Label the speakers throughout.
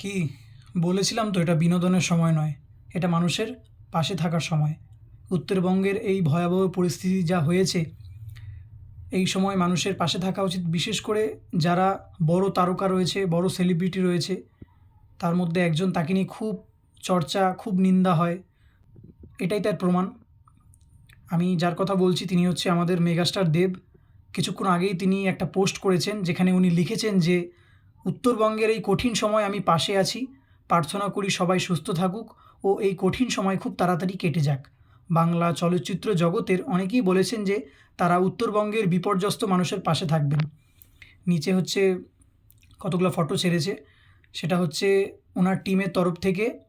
Speaker 1: কি? বলেছিলাম তো, এটা বিনোদনের সময় নয়। এটা মানুষের পাশে থাকার সময়। উত্তরবঙ্গের এই ভয়াবহ পরিস্থিতি যা হয়েছে, এই সময় মানুষের পাশে থাকা উচিত। বিশেষ করে যারা বড় তারকা রয়েছে, বড় সেলিব্রিটি রয়েছে, তার মধ্যে একজন তাকে নিয়ে খুব চর্চা, খুব নিন্দা হয়। এটাই তার প্রমাণ। আমি যার কথা বলছি তিনি হচ্ছে আমাদের মেগাস্টার দেব। কিছুক্ষণ আগেই তিনি একটা পোস্ট করেছেন, যেখানে উনি লিখেছেন যে উত্তরবঙ্গের এই কঠিন সময় আমি পাশে আছি। প্রার্থনা করি সবাই সুস্থ থাকুক ও এই কঠিন সময় খুব তাড়াতাড়ি কেটে যাক। বাংলা চলচ্চিত্র জগতের অনেকেই বলেছেন যে তারা উত্তরবঙ্গের বিপর্যস্ত মানুষের পাশে থাকবেন। নিচে হচ্ছে কতগুলো ফটো ছেড়েছে। সেটা হচ্ছে ওনার টিমের তরফ থেকে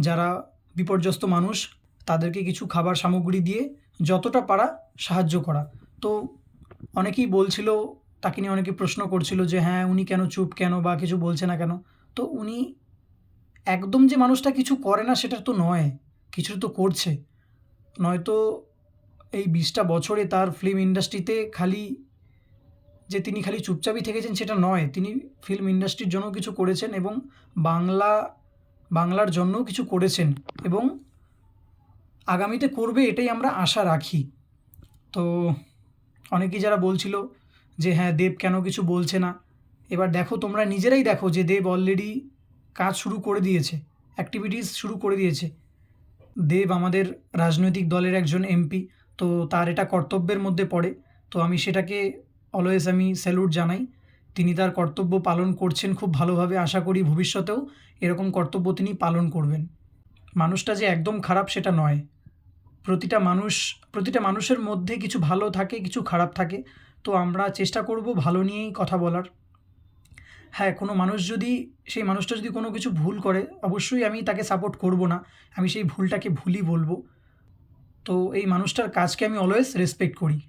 Speaker 1: যারা বিপর্যস্ত মানুষ, তাদেরকে কিছু খাবার সামগ্রী দিয়ে যতটা পারা সাহায্য করা। তো অনেকেই বলছিল তাকে নিয়ে অনেকে প্রশ্ন করছিল যে হ্যাঁ উনি কেন চুপ কেন বা কিছু বলছে না কেন? তো উনি একদম যে মানুষটা কিছু করে না, সেটা তো নয়। কিছু তো করছে। নয়তো এই বিশটা বছরে তার ফিল্ম ইন্ডাস্ট্রিতে খালি যে তিনি খালি চুপচাপই থেকেছেন, সেটা নয়। তিনি ফিল্ম ইন্ডাস্ট্রির জন্য কিছু করেছেন এবং বাংলা, বাংলার জন্যও কিছু করেছেন এবং আগামীতে করবে, এটাই আমরা আশা রাখি। তো অনেকেই যারা বলছিল যে হ্যাঁ দেব কেন কিছু বলছে না? এবার দেখো, তোমরা নিজেরাই দেখো যে দেব অলরেডি কাজ শুরু করে দিয়েছে অ্যাক্টিভিটিস শুরু করে দিয়েছে। দেব আমাদের রাজনৈতিক দলের একজন এমপি তো তার এটা কর্তব্যের মধ্যে পড়ে। তো আমি সেটাকে অলওয়েজ আমি স্যালুট জানাই। তিনি তার কর্তব্য পালন করছেন খুব ভালোভাবে, আশা করি ভবিষ্যতেও এরকম কর্তব্য তিনি পালন করবেন। মানুষটা যে একদম খারাপ সেটা নয়। প্রতিটা মানুষ, প্রতিটা মানুষের মধ্যে কিছু ভালো থাকে, কিছু খারাপ থাকে। তো আমরা চেষ্টা করব ভালো নিয়েই কথা বলার। হ্যাঁ কোনো মানুষ যদি, সেই মানুষটা যদি কোনো কিছু ভুল করে, অবশ্যই আমি তাকে সাপোর্ট করব না। আমি সেই ভুলটাকে ভুলই বলব। তো এই মানুষটার কাজকে আমি অলওয়েজ রেসপেক্ট করি।